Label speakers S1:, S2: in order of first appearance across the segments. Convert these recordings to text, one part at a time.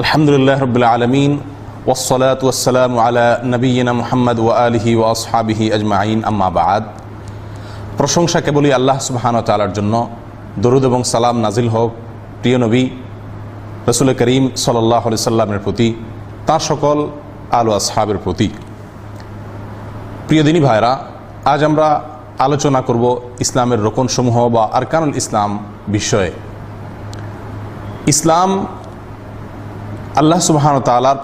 S1: আলহামদুলিল্লাহ রবিল আলমিন ওসলাত ওসালাম আলা নবীনা মোহাম্মদ ও আলহি ও আসহাবিহি আজমাইন, আম্মা বাদ। প্রশংসা কেবলই আল্লাহ সুবাহান তালার জন্য। দরুদ এবং সালাম নাজিল হোক, প্রিয় নবী, রসুল করিম সাল্লাহ সাল্লামের প্রতি, তাঁর সকল আলো আসহাবের প্রতি। প্রিয় দিনী ভাইরা আজ আমরা আলোচনা করব ইসলামের রোকনসমূহ বা আরকানুল ইসলাম বিষয়ে। ইসলাম আল্লাহ সুবাহান তালার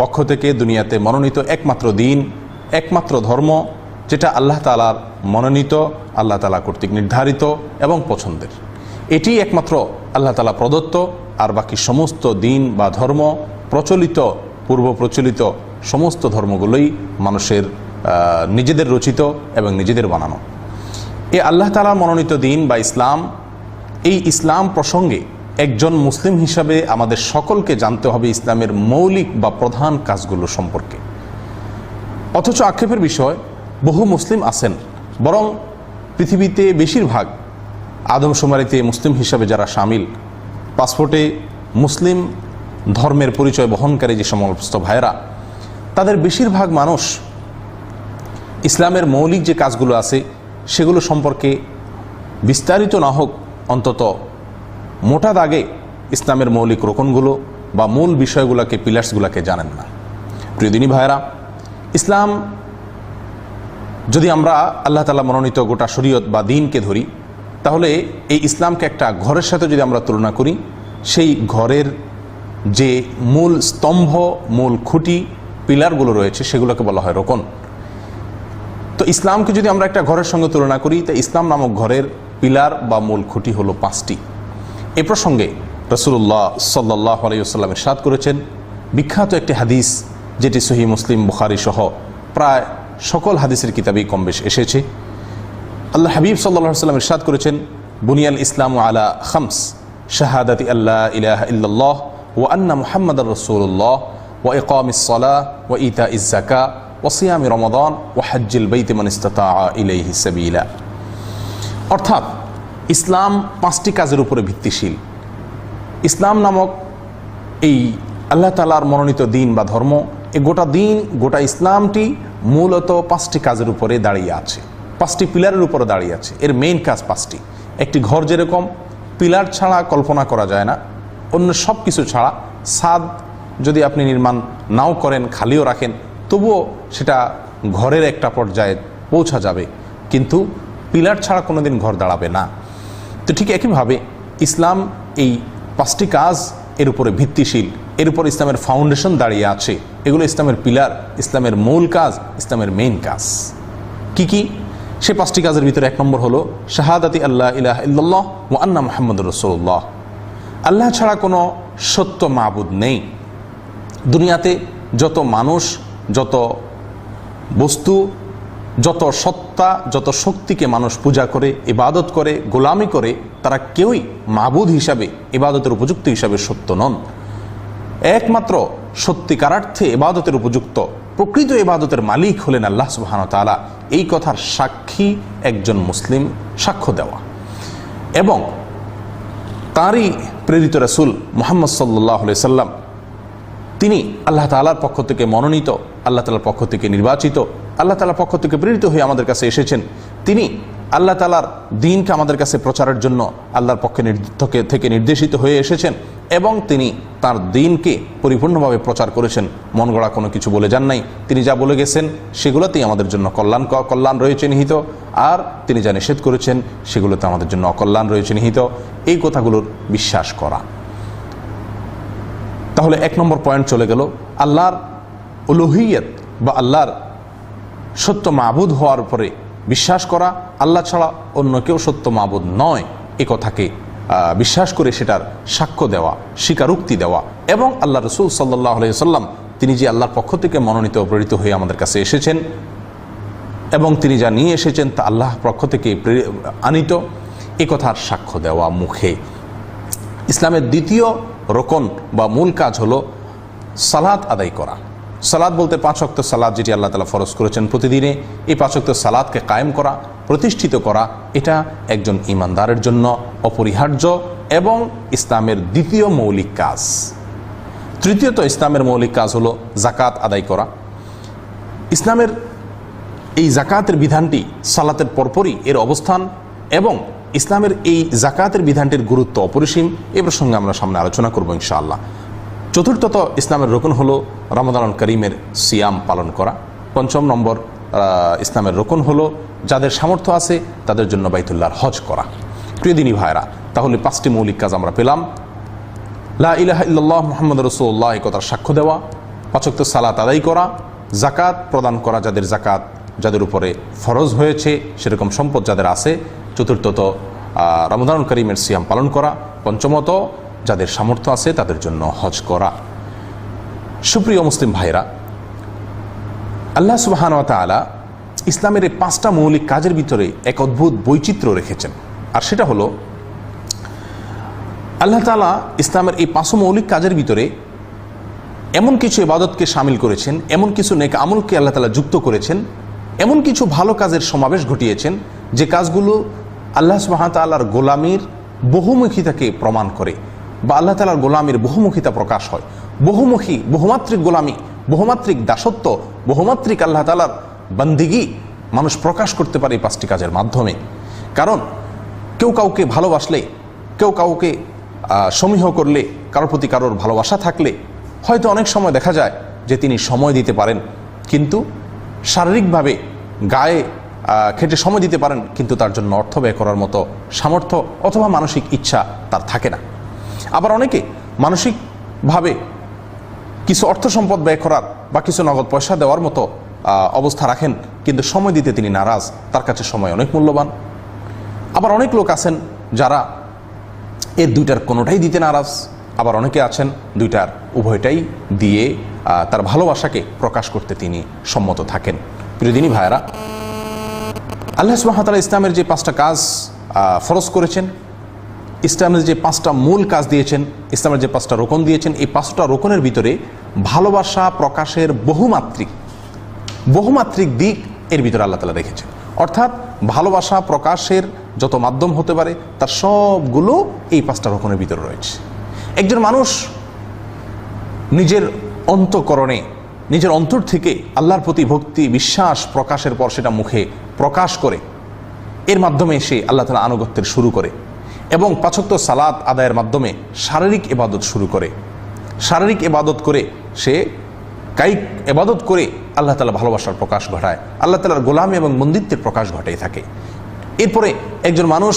S1: পক্ষ থেকে দুনিয়াতে মনোনীত একমাত্র দিন, একমাত্র ধর্ম, যেটা আল্লাহ তালার মনোনীত, আল্লাহ তালা কর্তৃক নির্ধারিত এবং পছন্দের। এটি একমাত্র আল্লাহ তালা প্রদত্ত, আর বাকি সমস্ত দিন বা ধর্ম প্রচলিত, পূর্ব প্রচলিত সমস্ত ধর্মগুলোই মানুষের নিজেদের রচিত এবং নিজেদের বানানো। এ আল্লাহ তালা মনোনীত দিন বা ইসলাম, এই ইসলাম প্রসঙ্গে একজন মুসলিম হিসাবে আমাদের সকলকে জানতে হবে ইসলামের মৌলিক বা প্রধান কাজগুলো সম্পর্কে। অথচ আক্ষেপের বিষয়, বহু মুসলিম আছেন, বরং পৃথিবীতে বেশিরভাগ আদমশুমারিতে মুসলিম হিসাবে যারা সামিল, পাসপোর্টে মুসলিম ধর্মের পরিচয় বহনকারী যে সমস্ত ভাইয়েরা, তাদের বেশিরভাগ মানুষ ইসলামের মৌলিক যে কাজগুলো আছে, সেগুলো সম্পর্কে বিস্তারিত না হোক অন্তত মোটা দাগে ইসলামের মৌলিক রোকনগুলো বা মূল বিষয়গুলোকে পিলার্সগুলোকে জানেন না। প্রিয়দিনী ভাইয়েরা, ইসলাম যদি আমরা আল্লাহ তালা মনোনীত গোটা শরীয়ত বা দিনকে ধরি, তাহলে এই ইসলামকে একটা ঘরের সাথে যদি আমরা তুলনা করি, সেই ঘরের যে মূল স্তম্ভ, মূল খুঁটি পিলারগুলো রয়েছে, সেগুলোকে বলা হয় রোকন। তো ইসলামকে যদি আমরা একটা ঘরের সঙ্গে তুলনা করি, তা ইসলাম নামক ঘরের পিলার বা মূল খুঁটি হলো পাঁচটি। এ প্রসঙ্গে রসুল্লাহ সাল্লাহ আলাইসাল্লাম সাদ করেছেন, বিখ্যাত একটি হাদিস যেটি সহি মুসলিম বুখারি সহ প্রায় সকল হাদিসের কিতাবেই কম বেশ এসেছে। আল্লাহ হাবিব সাল্লাহ সাল্লাম ইরশাদ করেছেন, বুনিয়াল ইসলাম আলা খামস, শাহাদাতি আল্লাহ ইলাহ ইল্লাল্লাহ ও আন্না মুহাম্মদ রসুল্লাহ ও ইকাম ইসলাহ ও ইতা ইজাকা ও সিয়ামি রমদান ও হজ্জিল বৈতে মনিস্তা ইলাইহি সাবিলা। অর্থাৎ ইসলাম পাঁচটি কাজের উপরে ভিত্তিশীল। ইসলাম নামক এই আল্লাহ তালার মনোনীত দিন বা ধর্ম, এ গোটা দিন, গোটা ইসলামটি মূলত পাঁচটি কাজের উপরে দাঁড়িয়ে আছে, পাঁচটি পিলারের উপরে দাঁড়িয়ে আছে। এর মেইন কাজ পাঁচটি। একটি ঘর যেরকম, পিলার ছাড়া কল্পনা করা যায় না, অন্য সব কিছু ছাড়া সাদ যদি আপনি নির্মাণ নাও করেন, খালিও রাখেন, তবুও সেটা ঘরের একটা পর্যায়ে পৌঁছা যাবে। কিন্তু পিলার ছাড়া কোনোদিন ঘর দাঁড়াবে না। তো ঠিক একইভাবে ইসলাম এই পাঁচটি কাজ এর উপরে ভিত্তিশীল। এর উপর ইসলামের ফাউন্ডেশন দাঁড়িয়ে আছে। এগুলো ইসলামের পিলার ইসলামের মূল কাজ, ইসলামের মেইন কাজ। কি কি? সে পাঁচটি কাজের ভিতরে এক নম্বর হলো শাহাদাতি আল্লাহ ইলাহ ইল্লাল্লাহ ও আন্না মোহাম্মদ রসুল্লাহ আল্লাহ ছাড়া কোনো সত্য মাবুদ নেই। দুনিয়াতে যত মানুষ, যত বস্তু যত সত্তা, যত শক্তিকে মানুষ পূজা করে, ইবাদত করে, গোলামি করে, তারা কেউই মাবুদ হিসাবে, ইবাদতের উপযুক্ত হিসাবে সত্য নন। একমাত্র সত্যিকারার্থে ইবাদতের উপযুক্ত, প্রকৃত ইবাদতের মালিক হলেন আল্লাহ সুবাহান তালা এই কথার সাক্ষী একজন মুসলিম সাক্ষ্য দেওয়া। এবং তাঁরই প্রেরিত রাসুল মোহাম্মদ সাল্লাহ সাল্লাম তিনি আল্লাহ তালার পক্ষ থেকে মনোনীত, আল্লাহ তালার পক্ষ থেকে নির্বাচিত আল্লাহ তালার পক্ষ থেকে প্রেরিত হয়ে আমাদের কাছে এসেছেন। তিনি আল্লাহ তালার দিনকে আমাদের কাছে প্রচারের জন্য আল্লাহর পক্ষে থেকে- নির্দেশিত হয়ে এসেছেন এবং তিনি তার দিনকে পরিপূর্ণভাবে প্রচার করেছেন। মন গড়া কোনো কিছু বলে যান নাই। তিনি যা বলে গেছেন, সেগুলোতেই আমাদের জন্য কল্যাণ কল্যাণ রয়েছে নিহিত। আর তিনি যা নিষেধ করেছেন, সেগুলোতে আমাদের জন্য অকল্যাণ রয়েছে নিহিত। এই কথাগুলোর বিশ্বাস করা। তাহলে এক নম্বর পয়েন্ট চলে গেল, আল্লাহর উলুহিয়ত বা আল্লাহর সত্য মাবুদ হওয়ার পরে বিশ্বাস করা, আল্লাহ ছাড়া অন্য কেউ সত্য মাবুদ নয়। এ কথাকে বিশ্বাস করে সেটার সাক্ষ্য দেওয়া, স্বীকারোক্তি দেওয়া এবং আল্লাহ রসুল সাল্লাহ সাল্লাম তিনি যে আল্লাহর পক্ষ থেকে মনোনীত প্রেরিত হয়ে আমাদের কাছে এসেছেন এবং তিনি যা নিয়ে এসেছেন তা আল্লাহ পক্ষ থেকে আনিত, এ কথার সাক্ষ্য দেওয়া মুখে। ইসলামের দ্বিতীয় রোকন বা মূল কাজ হলো সালাত আদায় করা। সালাদ বলতে পাঁচ অক্ত সালাদ যেটি আল্লাহ তালা ফরজ করেছেন প্রতিদিনে, এই পাঁচ অক্ত সালাদকে কায়েম করা, প্রতিষ্ঠিত করা, এটা একজন ইমানদারের জন্য অপরিহার্য এবং ইসলামের দ্বিতীয় মৌলিক কাজ। তৃতীয়ত ইসলামের মৌলিক কাজ হলো জাকাত আদায় করা। ইসলামের এই জাকাতের বিধানটি সালাতের পরপরই এর অবস্থান এবং ইসলামের এই জাকাতের বিধানটির গুরুত্ব অপরিসীম, এ প্রসঙ্গে আমরা সামনে আলোচনা করব ইনশাআল্লাহ। চতুর্থত ইসলামের রোকন হলো রমাদান করিমের সিয়াম পালন করা। পঞ্চম নম্বর ইসলামের রোকন হলো যাদের সামর্থ্য আছে তাদের জন্য বাইতুল্লাহর হজ করা। প্রিয় দিনী ভাইরা তাহলে পাঁচটি মৌলিক কাজ আমরা পেলাম। লা ইলাহা ইল্লাল্লাহ মুহাম্মদ রসুল্লাহ একতার সাক্ষ্য দেওয়া। পাচক্ত সালাত আদায় করা। জাকাত প্রদান করা যাদের জাকাত যাদের উপরে ফরজ হয়েছে সেরকম সম্পদ যাদের আছে। চতুর্থত আহ, রমজান করিমের সিয়াম পালন করা। পঞ্চমত যাদের সামর্থ্য আছে তাদের জন্য হজ করা। সুপ্রিয় মুসলিম ভাইরা আল্লাহ সুবাহান তালা ইসলামের এই পাঁচটা মৌলিক কাজের ভিতরে এক অদ্ভুত বৈচিত্র্য রেখেছেন। আর সেটা হলো, আল্লাহ তালা ইসলামের এই পাঁচ মৌলিক কাজের ভিতরে এমন কিছু ইবাদতকে সামিল করেছেন, এমন কিছু নেক আমলকে আল্লাহ তালা যুক্ত করেছেন, এমন কিছু ভালো কাজের সমাবেশ ঘটিয়েছেন যে কাজগুলো আল্লাহ সুবাহতাল্লাহর গোলামির বহুমুখিতাকে প্রমাণ করে। বা আল্লাহ তালার গোলামির বহুমুখিতা প্রকাশ হয়। বহুমুখী, বহুমাত্রিক গোলামি, বহুমাত্রিক দাসত্ব, বহুমাত্রিক আল্লাহ তালার বন্দিগি মানুষ প্রকাশ করতে পারে এই পাঁচটি কাজের মাধ্যমে। কারণ কেউ কাউকে ভালোবাসলে, কেউ কাউকে সমীহ করলে, কারোর প্রতি কারোর ভালোবাসা থাকলে হয়তো অনেক সময় দেখা যায় যে তিনি সময় দিতে পারেন, কিন্তু শারীরিকভাবে গায়ে খেটে সময় দিতে পারেন, কিন্তু তার জন্য অর্থ ব্যয় করার মতো সামর্থ্য অথবা মানসিক ইচ্ছা তার থাকে না। আবার অনেকে মানসিকভাবে কিছু অর্থ সম্পদ ব্যয় করার বা কিছু নগদ পয়সা দেওয়ার মতো অবস্থা রাখেন, কিন্তু সময় দিতে তিনি নারাজ। তার কাছে সময় অনেক মূল্যবান। আবার অনেক লোক আছেন যারা এর দুইটার কোনোটাই দিতে নারাজ। আবার অনেকে আছেন দুইটার উভয়টাই দিয়ে তার ভালোবাসাকে প্রকাশ করতে তিনি সম্মত থাকেন। প্রিয়দিনী ভাইয়েরা, আল্লাহ সুবাহতালা ইসলামের যে পাঁচটা কাজ ফরজ করেছেন ইসলামের যে পাঁচটা মূল কাজ দিয়েছেন, ইসলামের যে পাঁচটা রোকন দিয়েছেন, এই পাঁচটা রোকনের ভিতরে ভালোবাসা প্রকাশের বহুমাত্রিক বহুমাত্রিক দিক এর ভিতরে আল্লাহ তালা রেখেছেন। অর্থাৎ ভালোবাসা প্রকাশের যত মাধ্যম হতে পারে, তার সবগুলো এই পাঁচটা রকমের ভিতরে রয়েছে। একজন মানুষ নিজের অন্তকরণে, নিজের অন্তর থেকে আল্লাহর প্রতি ভক্তি, বিশ্বাস প্রকাশের পর সেটা মুখে প্রকাশ করে, এর মাধ্যমে সে আল্লাহ তালা আনুগত্যের শুরু করে। এবং পাচক্ত সালাত আদায়ের মাধ্যমে শারীরিক এবাদত শুরু করে। শারীরিক এবাদত করে সে কায়িক এবাদত করে আল্লাহ তালা ভালোবাসার প্রকাশ ঘটায়। আল্লাহ তালার গোলামি এবং মন্দিত্বের প্রকাশ ঘটাই থাকে। এরপরে একজন মানুষ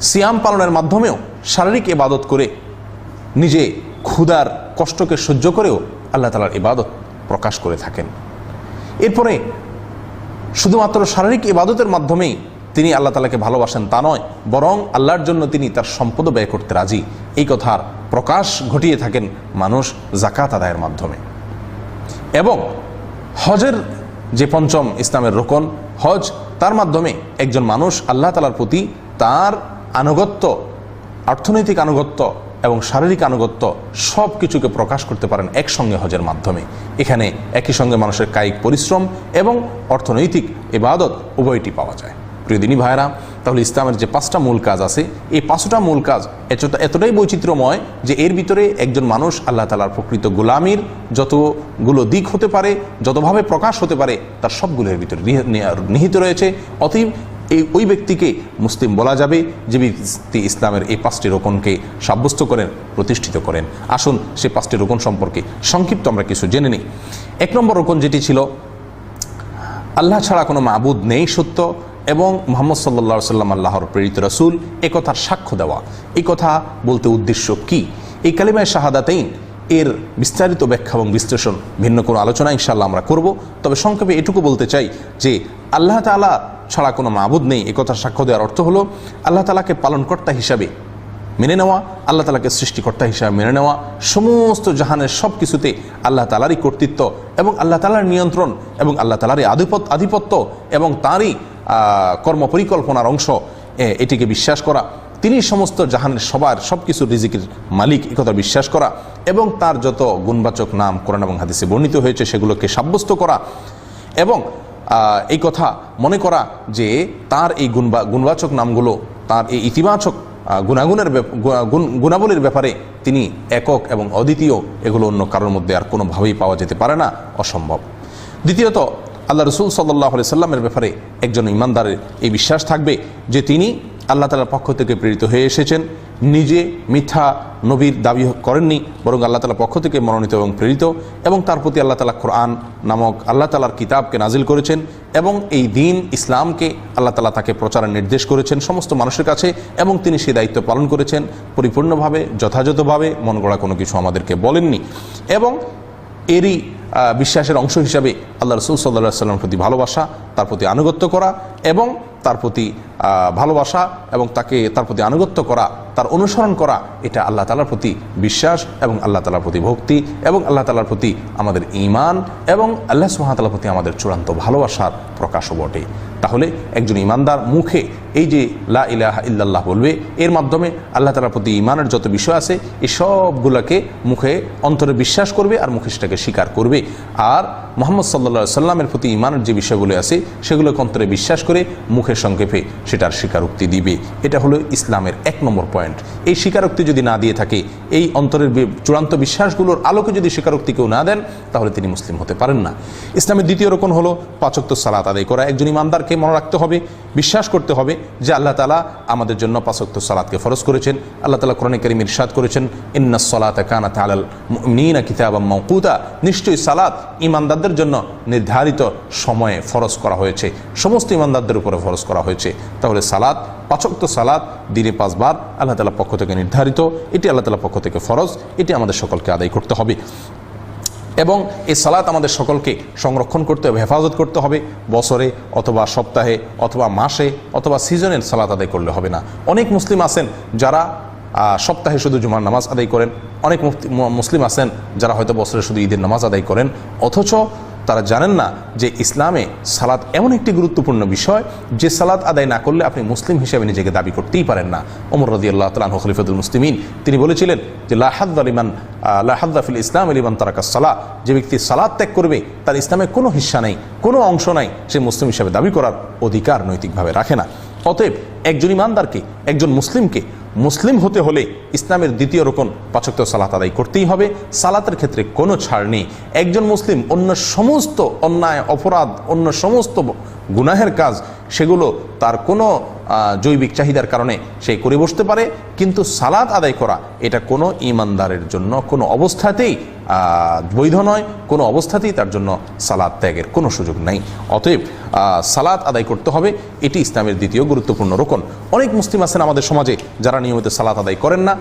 S1: সিয়াম পালনের মাধ্যমেও শারীরিক এবাদত করে নিজে ক্ষুধার কষ্টকে সহ্য করেও আল্লাহ তালার ইবাদত প্রকাশ করে থাকেন। এরপরে শুধুমাত্র শারীরিক ইবাদতের মাধ্যমেই তিনি আল্লাহ তালাকে ভালোবাসেন তা নয়, বরং আল্লাহর জন্য তিনি তার সম্পদও ব্যয় করতে রাজি। এই কথার প্রকাশ ঘটিয়ে থাকেন মানুষ জাকাত আদায়ের মাধ্যমে। এবং হজের যে পঞ্চম ইসলামের রোকন, হজ তার মাধ্যমে একজন মানুষ আল্লাহ তালার প্রতি তার আনুগত্য, অর্থনৈতিক আনুগত্য এবং শারীরিক আনুগত্য সব কিছুকে প্রকাশ করতে পারেন একসঙ্গে হজের মাধ্যমে। এখানে একই সঙ্গে মানুষের কায়িক পরিশ্রম এবং অর্থনৈতিক এবাদত উভয়টি পাওয়া যায়। প্রিয়দিনী ভাইরা তাহলে ইসলামের যে পাঁচটা মূল কাজ আছে, এই পাঁচটা মূল কাজ এতটা এতটাই বৈচিত্র্যময় যে এর ভিতরে একজন মানুষ আল্লাহ তালার প্রকৃত গোলামির যতগুলো দিক হতে পারে, যতভাবে প্রকাশ হতে পারে, তার সবগুলোর ভিতরে নিহিত রয়েছে। অতএব এই ওই ব্যক্তিকে মুসলিম বলা যাবে যে ব্যক্তি ইসলামের এই পাঁচটি রোকনকে সাব্যস্ত করেন, প্রতিষ্ঠিত করেন। আসুন সে পাঁচটি রোকন সম্পর্কে সংক্ষিপ্ত আমরা কিছু জেনে নিই। এক নম্বর রোকন যেটি ছিল, আল্লাহ ছাড়া কোনো মাবুদ নেই সত্য এবং মোহাম্মদ সাল্লা সাল্লাম আল্লাহর প্রেরিত রসুল, এ কথার সাক্ষ্য দেওয়া। এই কথা বলতে উদ্দেশ্য কি? এই কালিমায় শাহাদাতেইন, এর বিস্তারিত ব্যাখ্যা এবং বিশ্লেষণ ভিন্ন কোনো আলোচনা ইনশাল্লাহ আমরা করব। তবে সংক্ষেপে এটুকু বলতে চাই যে, আল্লাহ তালা ছাড়া কোনো মাবুদ নেই। এ কথার সাক্ষ্য দেওয়ার অর্থ হলো, আল্লাহ তালাকে পালনকর্তা হিসাবে মেনে নেওয়া, আল্লাহ তালাকে সৃষ্টিকর্তা হিসাবে মেনে নেওয়া, সমস্ত জাহানের সব কিছুতে আল্লাহ তালারই কর্তৃত্ব এবং আল্লাহ তালার নিয়ন্ত্রণ এবং আল্লাহ তালারই আধিপত্য আধিপত্য এবং তাঁরই কর্মপরিকল্পনার অংশ এটিকে বিশ্বাস করা। তিনি সমস্ত জাহানের সবার সব কিছু রিজিকের মালিক, এ কথা বিশ্বাস করা। এবং তার যত গুণবাচক নাম কোরআন এবং হাদিসে বর্ণিত হয়েছে, সেগুলোকে সাব্যস্ত করা। এবং এই কথা মনে করা যে তার এই গুণবা, গুণবাচক নামগুলো, তার এই ইতিবাচক গুণাগুণের গুণাবলীর ব্যাপারে তিনি একক এবং অদ্বিতীয়, এগুলো অন্য কারোর মধ্যে আর কোনোভাবেই পাওয়া যেতে পারে না, অসম্ভব। দ্বিতীয়ত আল্লাহ রসুল সাল্লাহ সাল্লামের ব্যাপারে একজন ইমানদারের এই বিশ্বাস থাকবে যে তিনি আল্লাহ তালার পক্ষ থেকে প্রেরিত হয়ে এসেছেন। নিজে মিথ্যা নবীর দাবি করেননি, বরং আল্লাহ তালার পক্ষ থেকে মনোনীত এবং প্রেরিত এবং তার প্রতি আল্লাহ তালা কোরআন নামক আল্লাহ তালার কিতাবকে নাজিল করেছেন এবং এই দিন ইসলামকে আল্লাহ তালা তাকে প্রচারের নির্দেশ করেছেন সমস্ত মানুষের কাছে এবং তিনি সেই দায়িত্ব পালন করেছেন। পরিপূর্ণভাবে, যথাযথভাবে, মন গড়া কোনো কিছু আমাদেরকে বলেননি। এবং এরই বিশ্বাসের অংশ হিসাবে আল্লাহ রসুল সাল্লা সাল্লামের প্রতি ভালোবাসা, তার প্রতি আনুগত্য করা এবং তার প্রতি ভালোবাসা এবং তাকে তার প্রতি আনুগত্য করা, তার অনুসরণ করা, এটা আল্লাহ তালার প্রতি বিশ্বাস এবং আল্লাহ তালার প্রতি ভক্তি এবং আল্লাহ তালার প্রতি আমাদের ইমান এবং আল্লাহ সুহাতালার প্রতি আমাদের চূড়ান্ত ভালোবাসার প্রকাশও বটে। তাহলে একজন ইমানদার মুখে এই যে লা ইলাহা ইল্লাল্লাহ বলবে, এর মাধ্যমে আল্লাহ তালার প্রতি ইমানের যত বিষয় আছে, এই সবগুলোকে মুখে অন্তরে বিশ্বাস করবে আর মুখে সেটাকে স্বীকার করবে। আর মোহাম্মদ সাল্লা সাল্লামের প্রতি ইমানের যে বিষয়গুলো আছে, সেগুলোকে অন্তরে বিশ্বাস করে মুখের সংক্ষেপে সেটার স্বীকারোক্তি দিবে। এটা হলো ইসলামের এক নম্বর পয়েন্ট। এই স্বীকারোক্তি যদি না দিয়ে থাকে, এই অন্তরের চূড়ান্ত বিশ্বাসগুলোর আলোকে যদি স্বীকারোক্তি কেউ না দেন, তাহলে তিনি মুসলিম হতে পারেন না। ইসলামের দ্বিতীয় রকম হলো পাচক্ত সালাত আদায় করা। একজন ইমানদারকে মনে রাখতে হবে, বিশ্বাস করতে হবে যে আল্লাহ তালা আমাদের জন্য পাচক্ত সালাতকে ফরজ করেছেন। আল্লাহ তালা কোরআন করিম ইরশাদ করেছেন, ইন্না সালাত কানাত আলাল মুমিনিনা কিতাবাম মাওকুতা নিশ্চয়ই সালাত ইমানদারদের জন্য নির্ধারিত সময়ে ফরজ করা হয়েছে। সমস্ত ইমানদারদের উপরে ফরজ করা হয়েছে। তাহলে সালাত পাচক্ত সালাত দিনে পাঁচবার আল্লাহ তালার পক্ষ থেকে নির্ধারিত। এটি আল্লাহ তালার পক্ষ থেকে ফরজ। এটি আমাদের সকলকে আদায় করতে হবে। এবং এই সালাত আমাদের সকলকে সংরক্ষণ করতে হবে, হেফাজত করতে হবে। বছরে অথবা সপ্তাহে অথবা মাসে অথবা সিজনের সালাত আদায় করলে হবে না। অনেক মুসলিম আছেন যারা সপ্তাহে শুধু জুমার নামাজ আদায় করেন। অনেক মুসলিম আছেন যারা হয়তো বছরে শুধু ঈদের নামাজ আদায় করেন। অথচ তারা জানেন না যে ইসলামে সালাত এমন একটি গুরুত্বপূর্ণ বিষয় যে সালাত আদায় না করলে আপনি মুসলিম হিসেবে নিজেকে দাবি করতেই পারেন না। ওমর রদি আল্লাহ তালাহ খলিফাদুল মুসলিমিন, তিনি বলেছিলেন যে লাহাদ আলিমান লাহাদ্দাফিল ইসলাম আলিমান তারাকা সালাহ যে ব্যক্তি সালাদ ত্যাগ করবে, তার ইসলামে কোনো হিস্সা নেই, কোনো অংশ নাই, সে মুসলিম হিসেবে দাবি করার অধিকার নৈতিকভাবে রাখে না। অতএব একজন ইমানদারকে, একজন মুসলিমকে মুসলিম হতে হলে ইসলামের দ্বিতীয় রকম পাচক্ত সালাত আদায় করতেই হবে। সালাতের ক্ষেত্রে কোনো ছাড় নেই। একজন মুসলিম অন্য সমস্ত অন্যায়, অপরাধ, অন্য সমস্ত গুনাহের কাজ, সেগুলো তার কোনো জৈবিক চাহিদার কারণে সে করে বসতে পারে, কিন্তু সালাদ আদায় করা, এটা কোনো ইমানদারের জন্য, কোনো অবস্থাতেই বৈধ নয়, কোনো অবস্থাতেই তার জন্য সালাদ ত্যাগের কোনো সুযোগ নাই। অতএব সালাদ আদায় করতে হবে, এটি ইসলামের দ্বিতীয় গুরুত্বপূর্ণ রোকন। অনেক মুসলিম আছেন আমাদের সমাজে যারা নিয়মিত সালাত আদায় করেন না,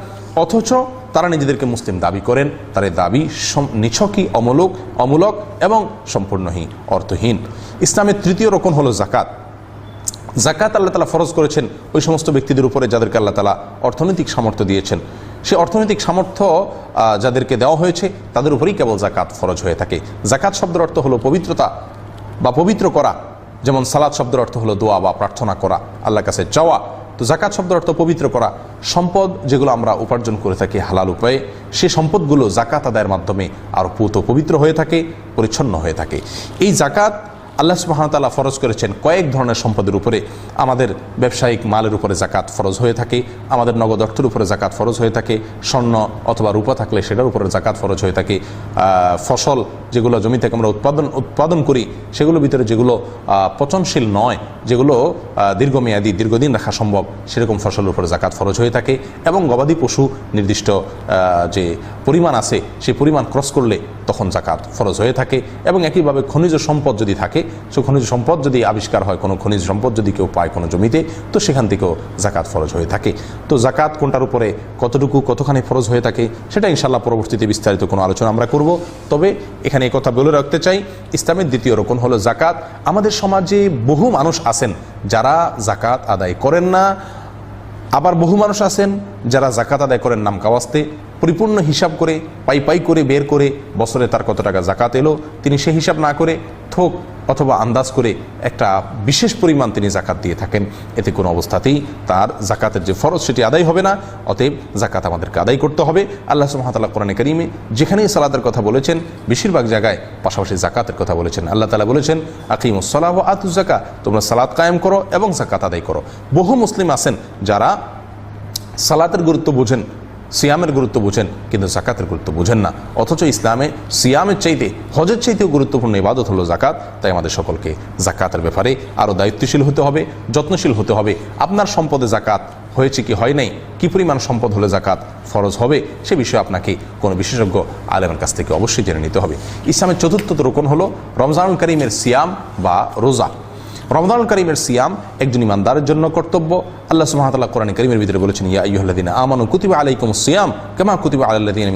S1: অথচ তারা নিজেদেরকে মুসলিম দাবি করেন এই দাবি নিছকই অমূলক অমূলক এবং সম্পূর্ণহীন, অর্থহীন। ইসলামের তৃতীয় রোকন হলো জাকাত জাকাত আল্লাহ তালা ফরজ করেছেন ওই সমস্ত ব্যক্তিদের উপরে যাদেরকে আল্লাহ তালা অর্থনৈতিক সামর্থ্য দিয়েছেন। সে অর্থনৈতিক সামর্থ্য যাদেরকে দেওয়া হয়েছে, তাদের উপরেই কেবল জাকাত ফরজ হয়ে থাকে। জাকাত শব্দের অর্থ হলো পবিত্রতা বা পবিত্র করা। যেমন সালাদ শব্দের অর্থ হলো দোয়া বা প্রার্থনা করা, আল্লাহর কাছে চাওয়া তো জাকাত শব্দের অর্থ পবিত্র করা। সম্পদ যেগুলো আমরা উপার্জন করে থাকি হালাল উপায়ে, সে সম্পদগুলো জাকাত আদায়ের মাধ্যমে আরও পুত পবিত্র হয়ে থাকে, পরিচ্ছন্ন হয়ে থাকে। এই জাকাত আল্লাহ সুবাহতাল্লাহ ফরজ করেছেন কয়েক ধরনের সম্পদের উপরে। আমাদের ব্যবসায়িক মালের উপরে জাকাত ফরজ হয়ে থাকে, আমাদের নগদ অর্থের উপরে জাকাত ফরজ হয়ে থাকে, স্বর্ণ অথবা রূপা থাকলে সেটার উপরে জাকাত ফরজ হয়ে থাকে। ফসল যেগুলো জমি থেকে আমরা উৎপাদন উৎপাদন করি সেগুলোর ভিতরে যেগুলো পচনশীল নয়, যেগুলো দীর্ঘমেয়াদী, দীর্ঘদিন রাখা সম্ভব, সেরকম ফসলের উপরে জাকাত ফরজ হয়ে থাকে এবং গবাদি পশু নির্দিষ্ট যে পরিমাণ আছে, সেই পরিমাণ ক্রস করলে তখন জাকাত ফরজ হয়ে থাকে এবং একইভাবে খনিজ সম্পদ যদি থাকে, সে খনিজ সম্পদ যদি আবিষ্কার হয়, কোনো খনিজ সম্পদ যদি কেউ পায় কোনো জমিতে, তো সেখান থেকেও জাকাত ফরজ হয়ে থাকে। তো জাকাত কোনটার উপরে কতটুকু, কতখানি ফরজ হয়ে থাকে, সেটা ইনশাল্লাহ পরবর্তীতে বিস্তারিত কোনো আলোচনা আমরা করব। তবে এখানে এই কথা বলে রাখতে চাই, ইসলামের দ্বিতীয় রকম হলো জাকাত। আমাদের সমাজে বহু মানুষ আছেন যারা জাকাত আদায় করেন না আবার বহু মানুষ আছেন যারা জাকাত আদায় করেন নাম কাওয়াস্তে, পরিপূর্ণ হিসাব করে, পাই পাই করে বের করে বছরে তার কত টাকা জাকাত এলো, তিনি সে হিসাব না করে থোক অথবা আন্দাজ করে একটা বিশেষ পরিমাণ তিনি জাকাত দিয়ে থাকেন। এতে কোনো অবস্থাতেই তার জাকাতের যে ফরজ সেটি আদায় হবে না। অতএব জাকাত আমাদেরকে আদায় করতে হবে। আল্লাহ সুহামতাল্লাহ কোরআনে করিমে যেখানেই সালাদের কথা বলেছেন, বেশিরভাগ জায়গায় পাশাপাশি জাকাতের কথা বলেছেন। আল্লাহ তালা বলেছেন আকিমুসলাহ আতু জাকা তোমরা সালাদ কায়েম করো এবং জাকাত আদায় করো। বহু মুসলিম আছেন যারা সালাতের গুরুত্ব বোঝেন। সিয়ামের গুরুত্ব বোঝেন, কিন্তু জাকাতের গুরুত্ব বোঝেন না। অথচ ইসলামে সিয়ামের চাইতে, হজের চাইতেও গুরুত্বপূর্ণ ইবাদত হলো জাকাত। তাই আমাদের সকলকে জাকাতের ব্যাপারে আরও দায়িত্বশীল হতে হবে, যত্নশীল হতে হবে। আপনার সম্পদে জাকাত হয়েছে কি হয় নাই? কি পরিমাণ সম্পদ হলে জাকাত ফরজ হবে? সে বিষয়ে আপনাকে কোনো বিশেষজ্ঞ আলেমের কাছ থেকে অবশ্যই জেনে নিতে হবে। ইসলামের চতুর্থ রোকন হলো রমজানুল করিমের সিয়াম বা রোজা। রমজানুল করিমের সিয়াম একজন ইমানদারের জন্য কর্তব্য। আল্লাহ সুহামতাল্লাহ কোরআন করিমের ভিতরে বলেছেন, ইয়া আইয়ুহাল্লাযিনা আমানু কুতিবা আলাইকুম সিয়াম কেমা কুতিবা আলাল্লাযিনা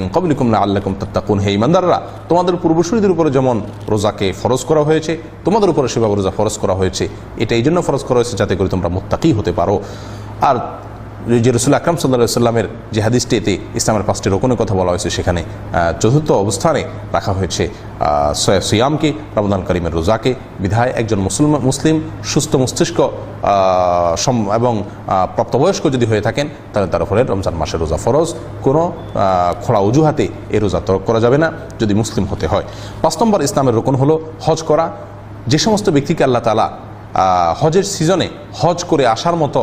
S1: না আল্লাকুম তত্তা তাত্তাকুন। হে ইমানদাররা, তোমাদের পূর্বসূরীদের উপরে যেমন রোজাকে ফরজ করা হয়েছে, তোমাদের উপরে সেভাবে রোজা ফরজ করা হয়েছে। এটা এই জন্য ফরজ করা হয়েছে যাতে করে তোমরা মুত্তাকি হতে পারো। আর যে রসুল আকরাম সাল্লা সাল্লামের যে হাদিসটিতে ইসলামের পাঁচটি রোকনের কথা বলা হয়েছে, সেখানে চতুর্থ অবস্থানে রাখা হয়েছে সিয়ামকে রমদান করিমের রোজাকে, বিধায় একজন মুসলমান মুসলিম সুস্থ মস্তিষ্ক এবং প্রাপ্তবয়স্ক যদি হয়ে থাকেন, তাহলে তার উপরে রমজান মাসের রোজা ফরজ, কোনো খোলা অজুহাতে এই রোজা তরক করা যাবে না যদি মুসলিম হতে হয়। পাঁচ নম্বর ইসলামের রোকন হলো হজ করা। যে সমস্ত ব্যক্তিকে আল্লাহ তালা হজের সিজনে হজ করে আসার মতো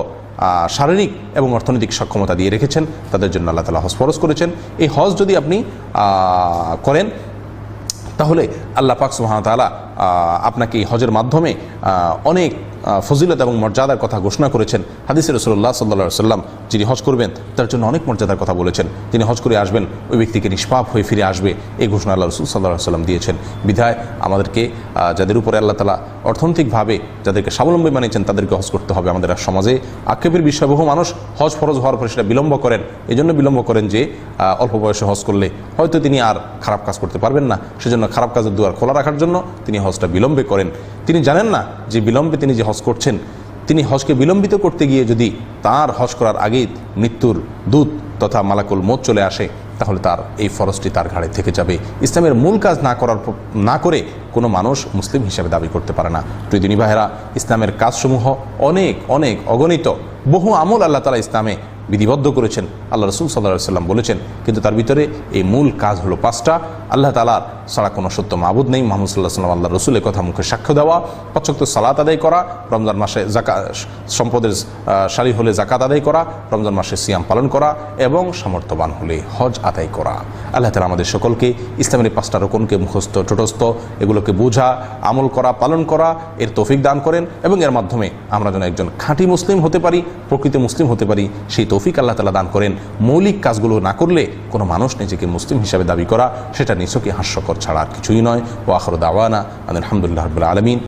S1: শারীরিক এবং অর্থনৈতিক সক্ষমতা দিয়ে রেখেছেন। তাদের জন্য আল্লাহ তালা হজ ফরজ করেছেন। এই হজ যদি আপনি করেন, তাহলে আল্লাহ পাক সুহামতালা আপনাকে এই হজের মাধ্যমে অনেক ফজিলত এবং মর্যাদার কথা ঘোষণা করেছেন হাদিসের রসুল্লাহ সাল্লা সাল্লাম যিনি হজ করবেন, তার জন্য অনেক মর্যাদার কথা বলেছেন। তিনি হজ করে আসবেন, ওই ব্যক্তিকে নিষ্পাপ হয়ে ফিরে আসবে, এই ঘোষণা আল্লাহ রসুল সাল্লাহ সাল্লাম দিয়েছেন। বিধায় আমাদেরকে যাদের উপরে আল্লাহ তালা অর্থনৈতিকভাবে যাদেরকে স্বাবলম্বী মানিয়েছেন তাদেরকে হজ করতে হবে আমাদের সমাজে। আক্ষেপের বিষয় বহু মানুষ হজ ফরজ হওয়ার পরে সেটা বিলম্ব করেন। এই জন্য বিলম্ব করেন যে অল্প বয়সে হজ করলে হয়তো তিনি আর খারাপ কাজ করতে পারবেন না। সেজন্য খারাপ কাজের দুয়ার খোলা রাখার জন্য তিনি হজটা বিলম্বে করেন। তিনি জানেন না যে বিলম্বে তিনি যে হজ করছেন, তিনি হজকে বিলম্বিত করতে গিয়ে যদি তার হজ করার আগেই মৃত্যুর দূত তথা মালাকুল মোদ চলে আসে, তাহলে তার এই ফরজটি তার ঘাড়ে থেকে যাবে। ইসলামের মূল কাজ না করার না করে কোনো মানুষ মুসলিম হিসেবে দাবি করতে পারে না। প্রিয়দিনী ইসলামের কাজসমূহ অনেক অনেক অগণিত। বহু আমল আল্লাহ তালা ইসলামে বিধিবদ্ধ করেছেন। আল্লাহ রসুল সাল্লাহ সাল্লাম বলেছেন, কিন্তু তার ভিতরে এই মূল কাজ হলো পাঁচটা। আল্লাহ তালার ছাড়া কোনো সত্য মাবুদ নেই। মোহাম্মদ সাল্লাহ সাল্লাম আল্লাহ রসুলের কথা মুখে সাক্ষ্য দেওয়া পঁচক্ত সালাত আদায় করা, রমজান মাসে জাকা সম্পদের সারি হলে জাকাত আদায় করা, রমজান মাসে সিয়াম পালন করা এবং সামর্থ্যবান হলে হজ আদায় করা। আল্লাহ তালা আমাদের সকলকে ইসলামের পাঁচটা রোকনকে মুখস্থ টোটস্থ এগুলোকে বোঝা, আমল করা, পালন করা, এর তৌফিক দান করেন এবং এর মাধ্যমে আমরা যেন একজন খাঁটি মুসলিম হতে পারি, প্রকৃত মুসলিম হতে পারি, সেই তৌফিক আল্লাহ তালা দান করেন। মৌলিক কাজগুলো না করলে কোনো মানুষ নিজেকে মুসলিম হিসাবে দাবি করা, সেটা নিছকে হাস্যকর ছাড়া আর কিছুই নয়। ও আখর দাওয়ানা, আলহামদুলিল্লাহ আলমিন।